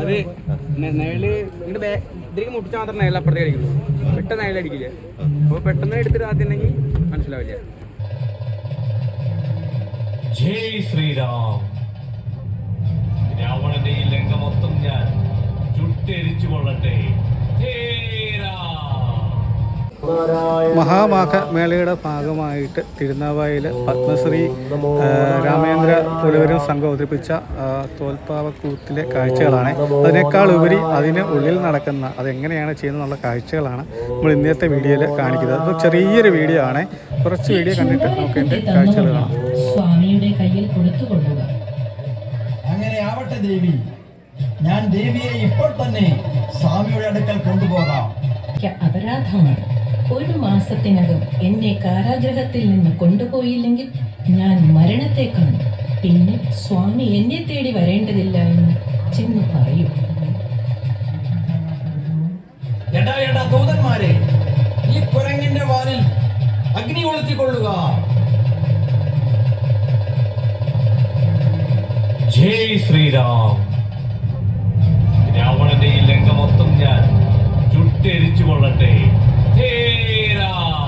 അത് നിഴൽ ഇങ്ങോട്ട് ഇതിലേക്ക് മുട്ടിച്ചാൽ മാത്രം നിഴൽ അപ്പുറത്തേക്ക് അടിക്കുള്ളൂ. പെട്ടെന്ന് നിഴൽ അടിക്കില്ല. അപ്പോൾ പെട്ടെന്ന് എടുത്തിട്ട് ആദ്യം ഉണ്ടെങ്കിൽ മനസ്സിലാവില്ല. ജയ് ശ്രീരാം. രാവണന്റെ ഈ ലങ്ക മൊത്തം ഞാൻ ചുട്ടെരിച്ചു കൊള്ളട്ടെ. മഹാമാഘ മേളയുടെ ഭാഗമായിട്ട് തിരുനാവായിൽ പത്മശ്രീ രാമേന്ദ്ര പുലവരും സംഘം അവതരിപ്പിച്ച തോൽപ്പാവക്കൂത്തിലെ കാഴ്ചകളാണ്. അതിനേക്കാൾ ഉപരി അതിന് ഉള്ളിൽ നടക്കുന്ന അതെങ്ങനെയാണ് ചെയ്യുന്നതെന്നുള്ള കാഴ്ചകളാണ് നമ്മൾ ഇന്നത്തെ വീഡിയോയിൽ കാണിക്കുന്നത്. അത് ചെറിയൊരു വീഡിയോ ആണ്. കുറച്ച് വീഡിയോ കണ്ടിട്ട് നമുക്ക് എന്റെ കാഴ്ചകൾ കാണാം. സ്വാമിയുടെ കയ്യിൽ കൊടുത്തു കൊടുത്തുകൊള്ളുക. അങ്ങനെ ആവട്ടെ ദേവി. ഞാൻ ദേവിയെ ഇപ്പോൾ തന്നെ സ്വാമിയുടെ അടുക്കൽ കൊണ്ടുപോകാം. അപരാധമാണ്. ഒരു മാസത്തിനകം എന്നെ കാരാഗ്രഹത്തിൽ നിന്ന് കൊണ്ടുപോയില്ലെങ്കിൽ ഞാൻ മരണത്തെ കാണും പിന്നെ സ്വാമി എന്നെ തേടി വരേണ്ടതില്ല എന്ന് ചെന്ന് പറയൂ. എടാ എടാ ദൂതന്മാരെ ഈ കുരങ്ങിന്റെ വാലിൽ അഗ്നി കൊളുത്തിക്കൊള്ളുക. ജയ് ശ്രീരാം. രാവണന്റെ ഈ ലങ്ക മൊത്തം ഞാൻ ചുട്ടെരിച്ചു കൊള്ളട്ടെ ഹേ രാം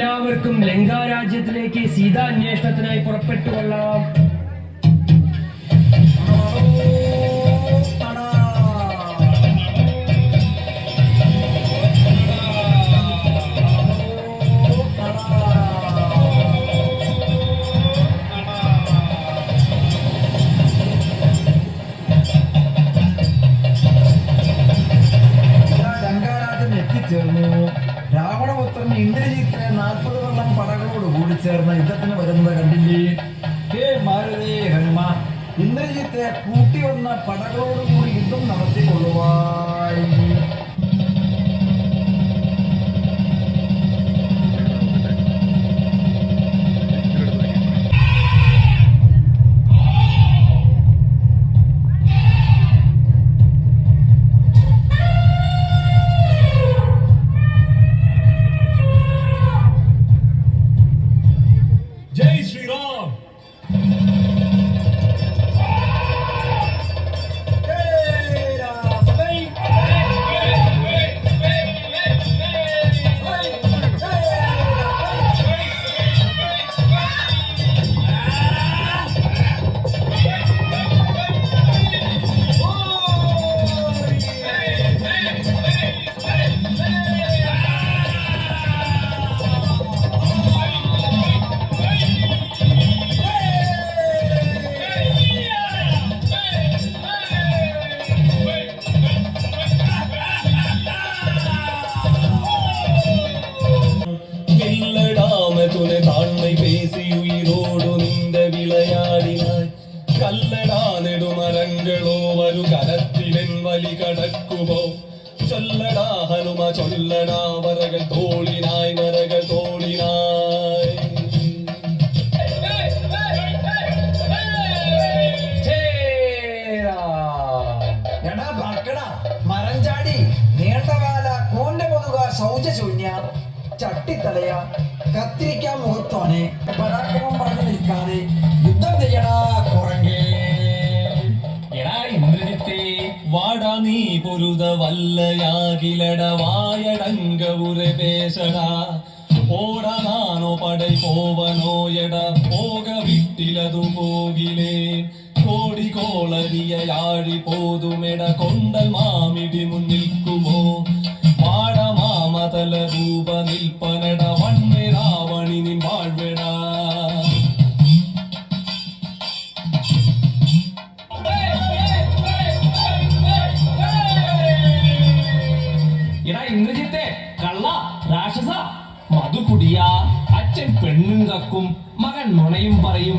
എല്ലാവർക്കും ലങ്കാരാജ്യത്തിലേക്ക് സീതാന്വേഷണത്തിനായി പുറപ്പെട്ടു കൊള്ളാം എത്തിച്ചേർന്നു. രാവണപുത്രൻ ഇന്ദ്രജിത്തിനെ നാൽപ്പത് വെള്ളം പടകളോട് കൂടി ചേർന്ന യുദ്ധത്തിന് വരുന്നത് കണ്ടില്ലേ? ഹേ മാരുതേ ഹനുമ ഇന്ദ്രജിത്തെ കൂട്ടി വന്ന പടകളോട് കൂടി യുദ്ധം നടത്തിക്കൊള്ളുവായി ചൊല്ലണ മരകൾ തോളിനായി മരകൾ തോളിനായി. മരം ചാടി നീണ്ടവാല കൂന്റെ മുതുക ശൗചശൂന്യ புருத வல்லையாகிலட வாயடங்க ஒரு பேசடா. ஓட நானோ படை போவனோ எட போக விட்டிலது போகிலே. கோடி கோளறிய யாழி போதுமெட கொண்ட மாமிடி முன்னிற்குமோ பாட மாமதல ரூப കള്ള രാക്ഷസ മധുകുടിയ അച്ഛൻ പെണ്ണും കക്കും മകൻ നുണയും പറയും.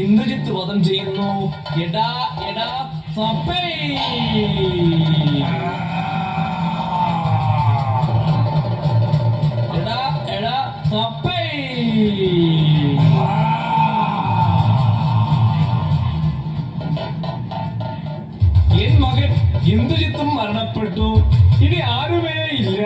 ഇന്ദ്രജിത്ത് വധം ചെയ്യുന്നു. എടാ എടാ സപ്പേ എടാ എടാ സപ്പേ എൻ മകൻ ഇന്ദ്രജിത്തും മരണപ്പെട്ടു. ഇനി ആരുമേ ഇല്ല.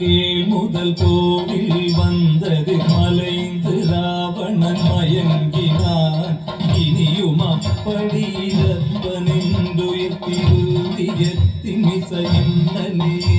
வடக்கே முதல் கோவில் வந்தது மலைந்து ராவணன் மயங்கினான். இனியும் அப்படி இறப்பனின் துயர் திருதியத்தின் இசையின்னலே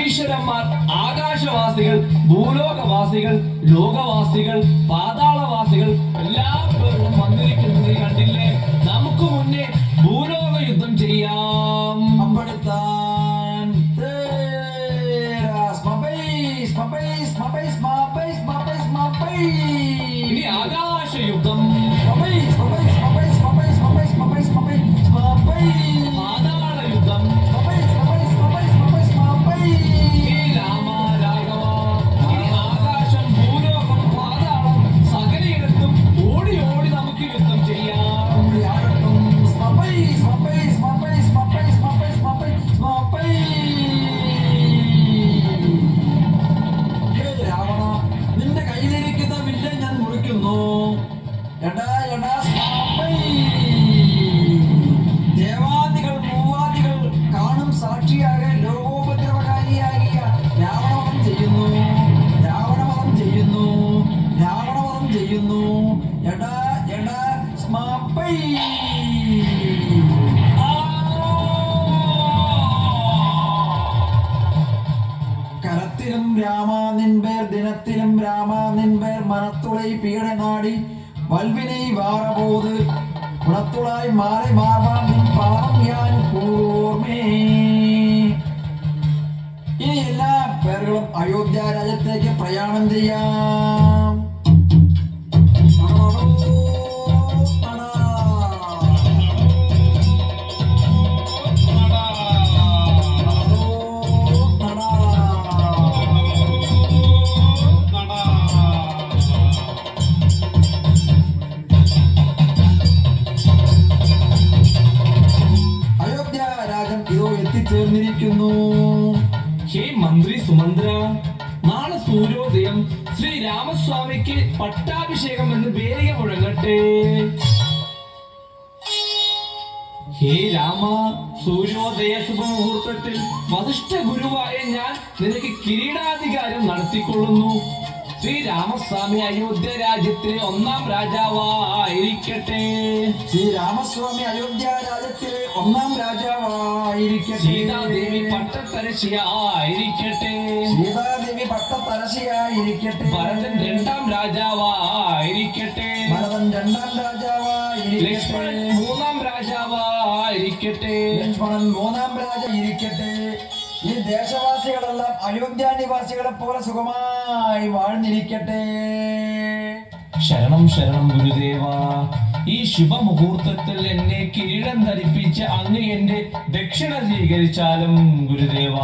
ദേവന്മാർ ആകാശവാസികൾ ഭൂലോകവാസികൾ ലോകവാസികൾ പാതാളവാസികൾ എല്ലാ പേരും വന്നിരിക്കുന്നത് കണ്ടില്ലേ? നമുക്ക് മുന്നേ ഭൂലോക യുദ്ധം ചെയ്യാം. നിൻപേർ മനത്തുളൈ പീഡ നാടി വൽവിനെ വാറപോത് കുളത്തുളായി മാറി മാറാം നിൻ പാപം ഞാൻ കൂർമേ. ഇനി എല്ലാ പേരുകളും അയോധ്യ രാജ്യത്തേക്ക് പ്രയാണം ചെയ്യാം. എത്തിച്ചേർന്നിരിക്കുന്നു ഹേ മന്ത്രി സുമന്ത്ര നാളെ സൂര്യോദയം. ശ്രീ രാമസ്വാമിക്ക് പട്ടാഭിഷേകം എന്ന് വേഗം മുഴങ്ങട്ടെ. ഹേ രാമ സൂര്യോദയ ശുഭമുഹൂർത്തത്തിൽ വസിഷ്ഠ ഗുരുവായ ഞാൻ നിനക്ക് കിരീടാധികാരം നടത്തിക്കൊള്ളുന്നു. ശ്രീ രാമസ്വാമി അയോധ്യ രാജ്യത്തിലെ ഒന്നാം രാജാവായിരിക്കട്ടെ. ശ്രീ രാമസ്വാമി അയോധ്യ രാജ്യത്തിലെ ഒന്നാം രാജാവായിരിക്കട്ടെ. സീതാദേവി പട്ടത്തരശിയായിരിക്കട്ടെ സീതാദേവി പട്ടത്തരശിയായിരിക്കട്ടെ ഭരതൻ രണ്ടാം രാജാവായിരിക്കട്ടെ. ഭരതൻ രണ്ടാം രാജാവായിരിക്കട്ടെ. ലക്ഷ്മണൻ മൂന്നാം രാജാവായിരിക്കട്ടെ. ലക്ഷ്മണൻ മൂന്നാം രാജ ഇരിക്കട്ടെ ഈ ദേശവാസികളെല്ലാം അയോധ്യ നിവാസികളെ പോലെ സുഖമായി വാഴ്ന്നിരിക്കട്ടെ. ശരണം ശരണം ഗുരുദേവ. ഈ ശുഭമുഹൂർത്തത്തിൽ എന്നെ കിരീടം ധരിപ്പിച്ച് അങ്ങ് എന്റെ ദക്ഷിണ സ്വീകരിച്ചാലും ഗുരുദേവ.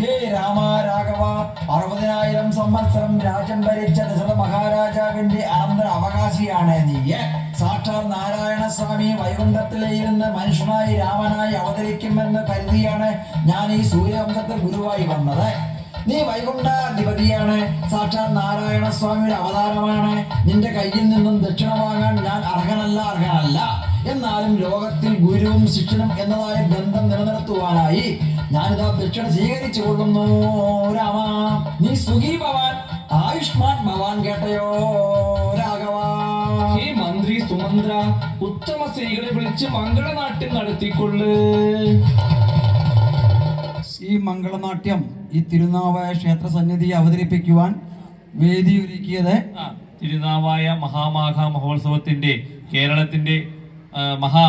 ഹേ രാമ രാഘവ അറുപതിനായിരം സംവത്സരം രാജ്യം ഭരിച്ച ദശരഥ മഹാരാജാവിന്റെ അനന്തര അവകാശിയാണ് നീ. സാക്ഷാൽ നാരായണ സ്വാമി വൈകുണ്ഠത്തിലിരുന്ന് മനുഷ്യനായി രാമനായി അവതരിക്കുമെന്ന് കരുതിയാണ് ഞാൻ ഈ സൂര്യവംശത്തിൽ ഗുരുവായി വന്നത്. നീ വൈകുണ്ഠാധിപതിയാണ് സാക്ഷാൽ നാരായണ സ്വാമിയുടെ അവതാരമാണ്. നിന്റെ കയ്യിൽ നിന്നും ദക്ഷിണ വാങ്ങാൻ ഞാൻ അർഹനല്ല അർഹനല്ല. എന്നാലും ലോകത്തിൽ ഗുരുവും ശിക്ഷണം എന്നതായ ബന്ധം നിലനിർത്തുവാനായി ഞാനിതാ ദക്ഷിണ സ്വീകരിച്ചു കൊള്ളുന്നു രാമ. നീ സുഖി ഭവാൻ ആയുഷ്മാൻ ഭവാൻ കേട്ടയോ രാഘവ? ഹേ മന്ത്രി സുമന്ത്ര ഉത്തമ സ്ത്രീകളെ വിളിച്ച് മംഗളനാട്യം നടത്തിക്കൊള്ളു. ഈ മംഗളനാട്യം ഈ തിരുനാവായ ക്ഷേത്ര സന്നിധിയെ അവതരിപ്പിക്കുവാൻ വേദിയൊരുക്കിയത് തിരുനാവായ മഹാമാഘ മഹോത്സവത്തിന്റെ കേരളത്തിന്റെ മഹാ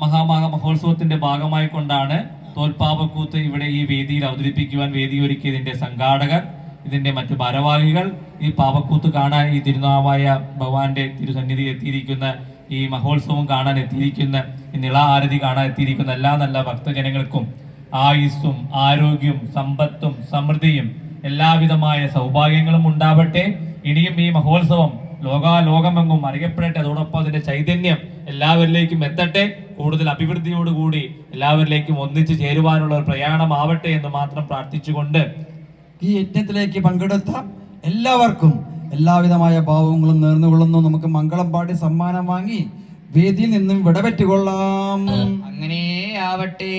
മഹാമഹ മഹോത്സവത്തിന്റെ ഭാഗമായി കൊണ്ടാണ് തോൽപ്പാവക്കൂത്ത് ഇവിടെ ഈ വേദിയിൽ അവതരിപ്പിക്കുവാൻ വേദി വേദിയൊരുക്കിയതിന്റെ സംഘാടകർ ഇതിന്റെ മറ്റു ഭാരവാഹികൾ ഈ പാവക്കൂത്ത് കാണാൻ ഈ തിരുനാവായ ഭഗവാന്റെ തിരുസന്നിധി എത്തിയിരിക്കുന്ന ഈ മഹോത്സവം കാണാൻ എത്തിയിരിക്കുന്ന ഈ നിള ആരതി കാണാൻ എത്തിയിരിക്കുന്ന എല്ലാ നല്ല ഭക്തജനങ്ങൾക്കും ആയുസ്സും ആരോഗ്യവും സമ്പത്തും സമൃദ്ധിയും എല്ലാവിധമായ സൗഭാഗ്യങ്ങളും ഉണ്ടാവട്ടെ. ഇനിയും ഈ മഹോത്സവം ലോകാലോകമെങ്ങും അറിയപ്പെടട്ടെ അതോടൊപ്പം അതിന്റെ ചൈതന്യം എല്ലാവരിലേക്കും എത്തട്ടെ. കൂടുതൽ അഭിവൃദ്ധിയോടുകൂടി എല്ലാവരിലേക്കും ഒന്നിച്ചു ചേരുവാനുള്ള ഒരു പ്രയാണമാവട്ടെ എന്ന് മാത്രം പ്രാർത്ഥിച്ചുകൊണ്ട് ഈ യജ്ഞത്തിലേക്ക് പങ്കെടുത്ത. എല്ലാവർക്കും എല്ലാവിധമായ ഭാവങ്ങളും നേർന്നുകൊള്ളുന്നു നമുക്ക് മംഗളം പാടി സമ്മാനം വാങ്ങി വേദിയിൽ നിന്നും വിടപെറ്റുകൊള്ളാം. അങ്ങനെ ആവട്ടെ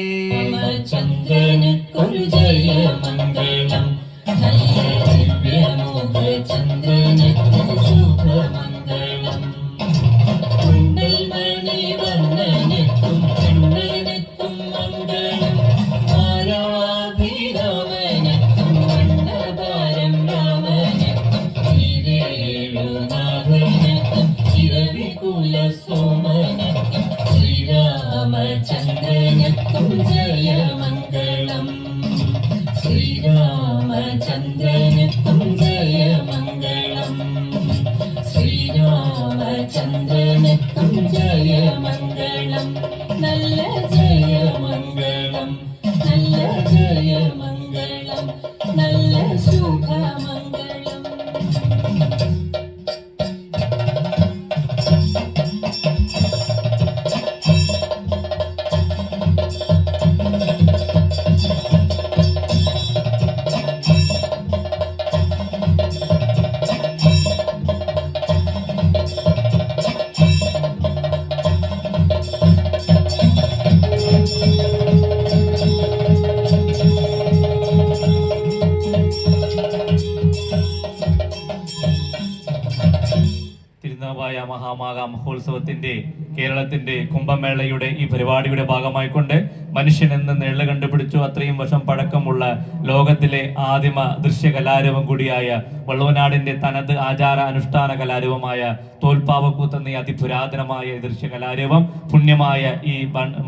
ചന്ദ്രനക്കൊരു ജയമംഗളം ചന്ദ്രനക്കൊരു ചിരവികുല സോമനക്കും ശ്രീരാമചന്ദ്രനക്കും മഹോത്സവത്തിന്റെ കേരളത്തിന്റെ കുംഭമേളയുടെ ഈ പരിപാടിയുടെ ഭാഗമായിക്കൊണ്ട് മനുഷ്യൻ എന്ന് നെള്ളു കണ്ടുപിടിച്ചു. അത്രയും വർഷം പഴക്കമുള്ള ലോകത്തിലെ ആദിമ ദൃശ്യ കലാരൂപം കൂടിയായ വള്ളുവനാടിന്റെ തനത് ആചാര അനുഷ്ഠാന കലാരൂപമായ തോൽപ്പാവക്കൂത്ത് എന്ന അതിപുരാതനമായ ദൃശ്യ കലാരൂപം പുണ്യമായ ഈ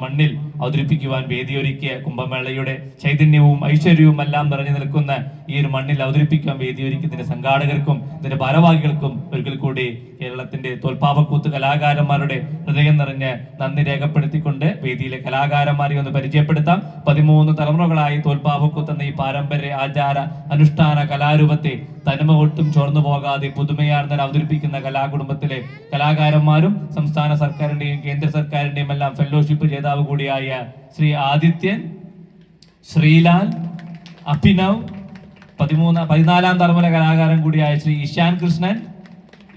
മണ്ണിൽ അവതരിപ്പിക്കുവാൻ വേദിയൊരുക്കിയ കുംഭമേളയുടെ ചൈതന്യവും ഐശ്വര്യവും എല്ലാം നിറഞ്ഞു നിൽക്കുന്ന ഈ ഒരു മണ്ണിൽ അവതരിപ്പിക്കാൻ വേദിയൊരുക്കി ഇതിന്റെ സംഘാടകർക്കും ഇതിന്റെ ഭാരവാഹികൾക്കും ഒരിക്കൽ കൂടി കേരളത്തിന്റെ തോൽപ്പാവക്കൂത്ത് കലാകാരന്മാരുടെ ഹൃദയം നിറഞ്ഞ് നന്ദി രേഖപ്പെടുത്തിക്കൊണ്ട് വേദിയിലെ കലാകാരന്മാരെ ഒന്ന് പരിചയപ്പെടുത്താം. പതിമൂന്ന് തലമുറകളായി തോൽപ്പാവക്കൂത്ത് എന്ന ഈ പാരമ്പര്യ ആചാര അനുഷ്ഠാന കലാരൂപത്തെ തനിമ ഒട്ടും ചോർന്നു പോകാതെ പുതുമയാർന്നൽ അവതരിപ്പിക്കുന്ന കലാകുടുംബത്തിലെ കലാകാരന്മാരും സംസ്ഥാന സർക്കാരിന്റെയും കേന്ദ്ര സർക്കാരിന്റെയും എല്ലാം ഫെലോഷിപ്പ് ജേതാവ് കൂടിയായ ശ്രീ ആദിത്യൻ ശ്രീലാൽ അഭിനവ് പതിമൂന്ന് പതിനാലാം തലമുറ കലാകാരൻ കൂടിയായ ശ്രീ ഇഷാൻ കൃഷ്ണൻ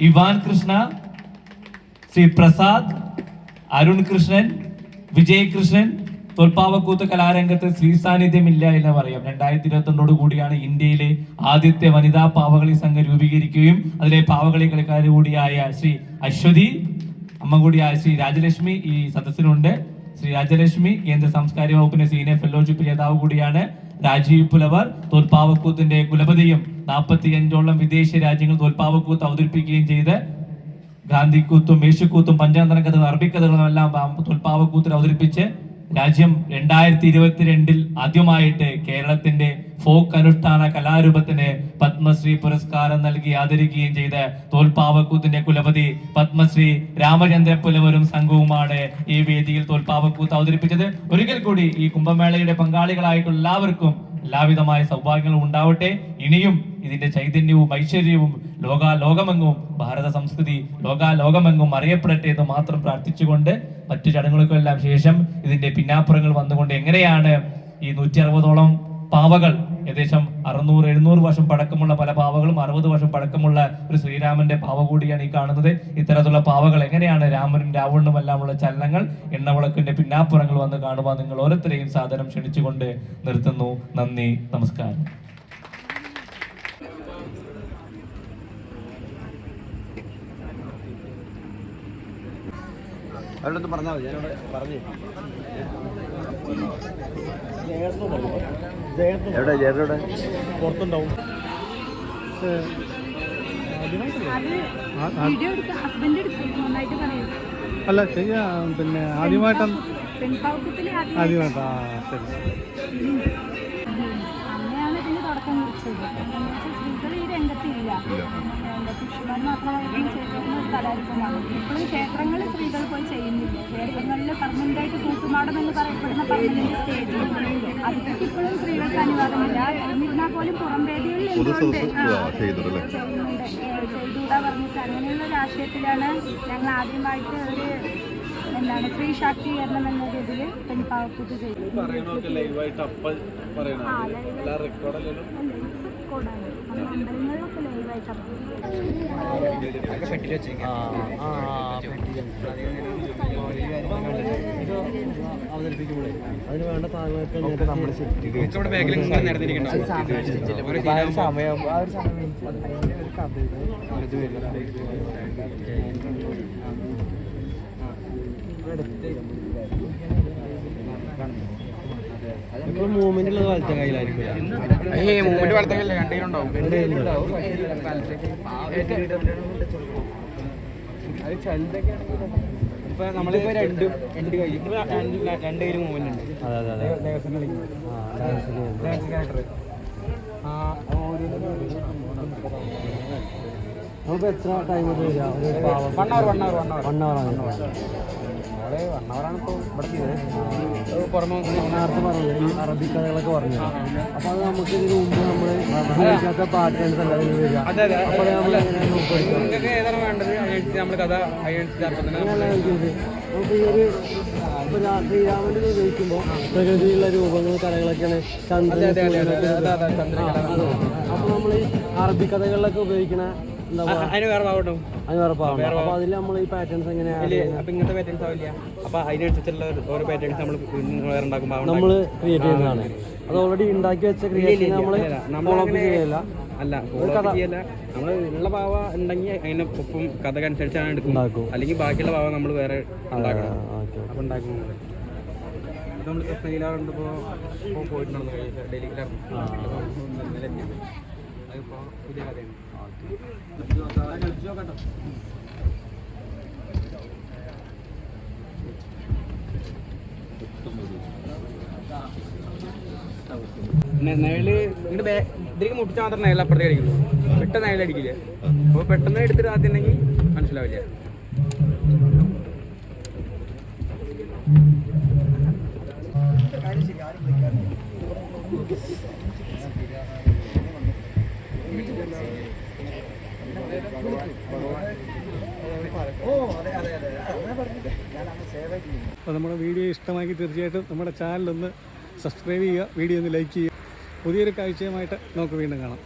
ഇവാൻ കൃഷ്ണ ശ്രീ പ്രസാദ് അരുൺ കൃഷ്ണൻ വിജയ് കൃഷ്ണൻ തോൽപ്പാവക്കൂത്ത് കലാരംഗത്ത് സ്ത്രീ സാന്നിധ്യമില്ല എന്ന് പറയാം. രണ്ടായിരത്തി ഇരുപത്തൊന്നോട് കൂടിയാണ് ഇന്ത്യയിലെ ആദ്യത്തെ വനിതാ പാവകളി സംഘം രൂപീകരിക്കുകയും അതിലെ പാവകളി കളിക്കാർ കൂടിയായ ശ്രീ അശ്വതി അമ്മ കൂടിയായ ശ്രീ രാജലക്ഷ്മി ഈ സദസ്സിലുണ്ട്. ശ്രീ രാജലക്ഷ്മി കേന്ദ്ര സാംസ്കാരിക വകുപ്പിന്റെ സീനിയർ ഫെലോഷിപ്പ് ജേതാവ് കൂടിയാണ് രാജീവ് പുലവർ. തോൽപ്പാവക്കൂത്തിന്റെ കുലപതിയും നാൽപ്പത്തി അഞ്ചോളം വിദേശ രാജ്യങ്ങൾ തോൽപ്പാവക്കൂത്ത് അവതരിപ്പിക്കുകയും ചെയ്ത് ഗാന്ധിക്കൂത്തും മേശുക്കൂത്തും പഞ്ചാന്തര കഥകൾ അറബിക്കഥകളും എല്ലാം തോൽപ്പാവക്കൂത്തിൽ അവതരിപ്പിച്ച് രാജ്യം രണ്ടായിരത്തി ഇരുപത്തിരണ്ടിൽ ആദ്യമായിട്ട് കേരളത്തിന്റെ ഫോക്ക് അനുഷ്ഠാന കലാരൂപത്തിന് പത്മശ്രീ പുരസ്കാരം നൽകി ആദരിക്കുകയും ചെയ്ത തോൽപ്പാവക്കൂത്തിന്റെ കുലപതി പത്മശ്രീ രാമചന്ദ്ര പുലവരും സംഘവുമാണ് ഈ വേദിയിൽ തോൽപ്പാവക്കൂത്ത് അവതരിപ്പിച്ചത്. ഒരിക്കൽ കൂടി ഈ കുംഭമേളയുടെ പങ്കാളികളായിട്ടുള്ള എല്ലാവർക്കും എല്ലാവിധമായ സൗഭാഗ്യങ്ങളും ഉണ്ടാവട്ടെ. ഇനിയും ഇതിന്റെ ചൈതന്യവും ഐശ്വര്യവും ലോക ലോകമെങ്ങും ഭാരത സംസ്കൃതി ലോക ലോകമെങ്ങും അറിയപ്പെടട്ടെ എന്ന് മാത്രം പ്രാർത്ഥിച്ചുകൊണ്ട് മറ്റു ചടങ്ങുകൾക്കെല്ലാം ശേഷം ഇതിന്റെ പിന്നാപ്പുറങ്ങൾ വന്നുകൊണ്ട് എങ്ങനെയാണ് ഈ നൂറ്റി അറുപതോളം പാവകൾ ഏകദേശം അറുന്നൂറ് എഴുന്നൂറ് വർഷം പഴക്കമുള്ള പല പാവകളും അറുപത് വർഷം പഴക്കമുള്ള ഒരു ശ്രീരാമന്റെ പാവ കൂടിയാണ് ഈ കാണുന്നത്. ഇത്തരത്തിലുള്ള പാവകൾ എങ്ങനെയാണ് രാമനും രാവണനും എല്ലാമുള്ള ചലനങ്ങൾ എണ്ണവിളക്കിന്റെ പിന്നാപ്പുറങ്ങൾ വന്ന് കാണുവാൻ നിങ്ങൾ ഓരോരുത്തരെയും സാധനം ക്ഷണിച്ചുകൊണ്ട് നിർത്തുന്നു. നന്ദി നമസ്കാരം. പറഞ്ഞാൽ മതി പറഞ്ഞു പറഞ്ഞു എവിടെ? ജേട്ടയുടെ പുറത്തുണ്ടാവും. അത് വീഡിയോ എടുക്കുക. ഹസ്ബൻഡ് എടുക്കും. നന്നായിട്ട് പറയും. അല്ല ചെയ്യാ പിന്നെ ആദ്യമായിട്ടാണ് ആദ്യമായിട്ടാ ശരി ഇതിന് ചെയ്തിട്ടുണ്ട് സ്ത്രീകൾ ഈ രംഗത്തില്ല. പുരുഷന്മാർ മാത്രമായിട്ടും ചെയ്തിരുന്ന ഒരു കലാരൂപമാണ്. ഇപ്പോഴും ക്ഷേത്രങ്ങളിൽ സ്ത്രീകൾ പോയി ചെയ്യുന്നില്ല. ക്ഷേത്രങ്ങളിൽ പെർമനന്റായിട്ട് കൂട്ടുമാടം എന്ന് പറയപ്പെടുന്ന പെർമനന്റ് സ്റ്റേജ് അതിലേക്ക് ഇപ്പോഴും സ്ത്രീകൾക്ക് അനുവാദമില്ല. എന്നിരുന്നാൽ പോലും പുറം വേദികളിൽ എന്തുകൊണ്ട് ചെയ്യുന്നുണ്ട് ചെയ്തുകൂടാ പറഞ്ഞിട്ട് അങ്ങനെയുള്ള ഒരു ആശയത്തിലാണ് ഞങ്ങൾ ആദ്യമായിട്ട് ഒരു എന്താണ് സ്ത്രീ ശാക്തീകരണം എന്ന രീതിയിൽ പെൺപാവക്കൂത്ത്. നമ്മൾ അമ്പലങ്ങളിലൊക്കെ ലൈവായിട്ട് ഇവിടെ ബാക്കിൽ നിരന്നിരിക്കണം സമയം ആ ഒരു സമയം മൂവ്മെന്റ് ഉള്ളത് വലത്തെ കയ്യിലായിരിക്കും. മൂവ്മെന്റ് വളർത്തല്ലേ രണ്ടേലുണ്ടാവും അത് ചലതൊക്കെ ഇപ്പൊ നമ്മളിപ്പോ രണ്ട് രണ്ട് കൈ ഇപ്പൊ രണ്ട് രണ്ട് കയ്യിൽ മൂവ്മെന്റ് ഉണ്ട്. നമുക്ക് എത്ര time one hour one hour one hour one hour ആണ്. വൺ അവറാണ് ഇപ്പോൾ ഇവിടെ ചെയ്തത്. പുറമെ നേരത്തെ പറഞ്ഞു അറബി കഥകളൊക്കെ പറഞ്ഞു അപ്പൊ അത് നമുക്ക് ഇതിന് മുമ്പ് നമ്മൾ ഉപയോഗിക്കാത്ത പാറ്റേൺസ് വരിക. അതെ അതെ. നമ്മൾ ഏതാണ് വേണ്ടത്? നമ്മൾ കഥ നമുക്ക് ഈ ഒരു ഉപയോഗിക്കുമ്പോൾ പ്രകൃതിയുള്ള രൂപങ്ങൾ കഥകളൊക്കെയാണ് ചന്ദ്രൻ അതെ, അതെ, അതെ, സൂര്യനൊക്കെ അതെ, അതെ, അതെ, ചന്ദ്രകല. ആ, അതെ. അപ്പൊ നമ്മൾ ഈ അറബി കഥകളിലൊക്കെ പറയാ അതിന് വേറെ ഭാഗം അത് വേറെ പാവം. അപ്പൊ അതിൽ നമ്മൾ ഈ പാറ്റേൺസ് എങ്ങനെയാണ് അപ്പൊ ഇങ്ങനത്തെ പാറ്റേൺസ് ആവില്ല. അപ്പൊ അതിനനുസരിച്ചുള്ള ഓരോ പാറ്റേൺസ് നമ്മൾ വേറെ ഉണ്ടാക്കുമ്പോൾ നമ്മൾ ക്രിയേറ്റ് ചെയ്യുന്നതാണ്. അത് ഓൾറെഡി ഉണ്ടാക്കി വെച്ച ക്രിയേഷൻ നമ്മൾ ഫോളോ അപ്പ് ചെയ്യല്ല. അല്ല നമ്മൾ ഉള്ള പാവ ഉണ്ടെങ്കിൽ അതിന് ഒപ്പം കഥ അനുസരിച്ചാണ് എടുക്കുന്നത്. അല്ലെങ്കിൽ ബാക്കിയുള്ള പാവ നമ്മൾ വേറെ ഉണ്ടാക്കണം. അപ്പൊ ഉണ്ടാക്കുന്നത് നമ്മൾ കൃഷ്ണഗിലാറുണ്ട് ഇപ്പോൾ ഇപ്പോൾ പോയിട്ടുണ്ടോ ഡൽഹിയിലായിരുന്നു ഇന്നലെ എത്തിയത് അതിപ്പോൾ പുതിയ കഥയാണ്. നയൽ ഇങ്ങോട്ട് ഇതിലേക്ക് മുട്ടിച്ചാൽ മാത്രം നയൽ അപ്പുറത്തേക്ക് അടിക്കുള്ളൂ. പെട്ടെന്ന് നയൽ അടിക്കില്ല? അപ്പോൾ പെട്ടെന്ന് എടുത്തിട്ട് ആദ്യം ഉണ്ടെങ്കിൽ മനസ്സിലാവില്ല? അപ്പോൾ നമ്മുടെ വീഡിയോ ഇഷ്ടമാക്കി തീർച്ചയായിട്ടും നമ്മുടെ ചാനലൊന്ന് സബ്സ്ക്രൈബ് ചെയ്യുക വീഡിയോ ഒന്ന് ലൈക്ക് ചെയ്യുക. പുതിയൊരു കാഴ്ചയുമായിട്ട് നമുക്ക് വീണ്ടും കാണാം.